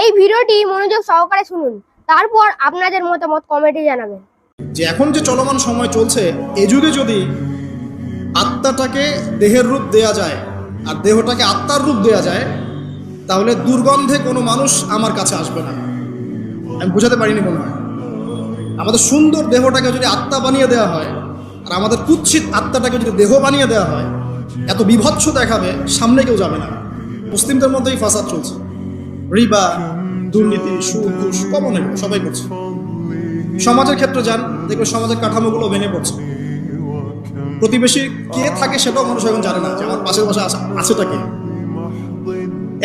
এই ভিডিওটি মনোযোগ সহকারে শুনুন। তারপর আপনাদের মতামত কমেন্টে জানাবেন। যে এখন যে চলমান সময় চলছে, এ যুগে যদি আত্মাটাকে দেহের রূপ দেয়া যায়, আর দেহটাকে আত্মার রূপ দেয়া যায়, তাহলে দুর্গন্ধে কোনো মানুষ আমার কাছে আসবে না। আমি বোঝাতে পারিনি মনে হয়। আমাদের সুন্দর দেহটাকে যদি আত্মা বানিয়ে দেওয়া হয়, আর আমাদের কুৎসিত আত্মাটাকে যদি দেহ বানিয়ে দেওয়া হয়, এত বিভৎস দেখাবে, সামনে কেউ যাবে না। মুসলিমদের মধ্যেই ফাসাদ চলছে। রিবা, দুর্নীতি, সুদ কমন এগুলো, সবাই করছে। সমাজের ক্ষেত্রে যান, দেখবে সমাজের কাঠামোগুলো ভেঙে পড়ছে। প্রতিবেশী কে থাকে সেটাও মানুষ এখন জানে না যে আমার পাশের পাশে আছে- আছেটা কে।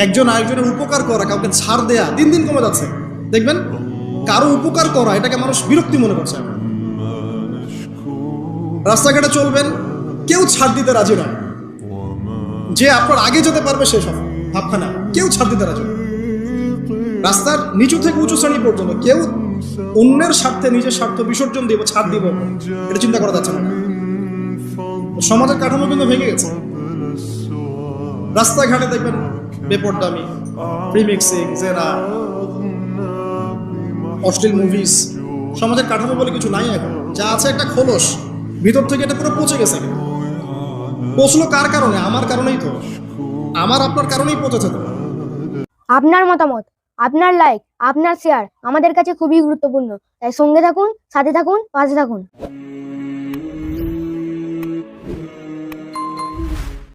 একজন আরেকজনের উপকার করা, কাউকে ছাড় দেয়া, দিন দিন কমে যাচ্ছে। দেখবেন, কারও উপকার করা, এটাকে মানুষ বিরক্তি মনে করছে রাস্তাঘাটে চলবেন, কেউ ছাড় দিতে রাজি নয়। যে আপনার আগে যেতে পারবে, সে সব ভাবখানা। কেউ ছাড় দিতে রাজি। রাস্তার নিচু থেকে উঁচু শ্রেণি পর্যন্ত কেউ অন্যের স্বার্থে নিজের স্বার্থ বিসর্জন দিব, ছাড় দিব। এটা চিন্তা করা যাচ্ছে না। সমাজের কাঠামো কিন্তু ভেঙে গেছে। রাস্তাঘাটে দেখবেন বেপরদামি প্রিমিক্সিং জেরা অশ্লীল মুভিজ সমাজের কাঠামো বলে কিছু নাই এখন। যা আছে একটা খোলস, ভিতর থেকে এটা পুরো পচে গেছে পচলো কার কারণে? আমার কারণেই তো। আমার আপনার কারণেই পচেছে তো। আপনার মতামত? আপনার লাইক আপনার শেয়ার আমাদের কাছে খুবই গুরুত্বপূর্ণ। তাই সঙ্গে থাকুন, সাথে থাকুন, পাশে থাকুন।